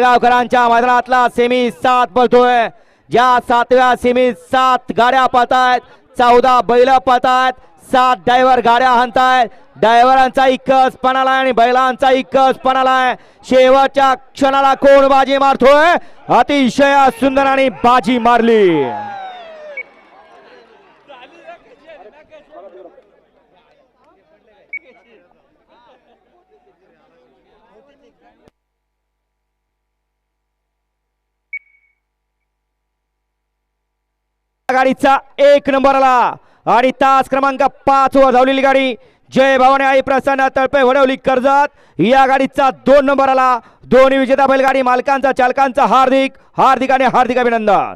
गावकरांच्या मैदानातला semi सात बोलतोय ज्या सातव्या सेमी सात गाड्या पळतायत चौदा बैल पळतायत सात ड्रायव्हर गाड्या हाणतायत. ड्रायव्हरांचा इकस पणाला आणि बैलांचा इकस पणाला शेवटच्या क्षणाला कोण बाजी मारतोय? अतिशय सुंदर आणि बाजी मारली. गाडीचा एक नंबर आला. आणि तास क्रमांक पाच वर धावलेली गाडी जय भवानी आई प्रसन्न तळपे वडवली कर्जत. या गाडीचा दोन नंबर आला. दोन्ही विजेता बैलगाडी मालकांचा चालकांचा हार्दिक हार्दिक आणि हार्दिक अभिनंदन.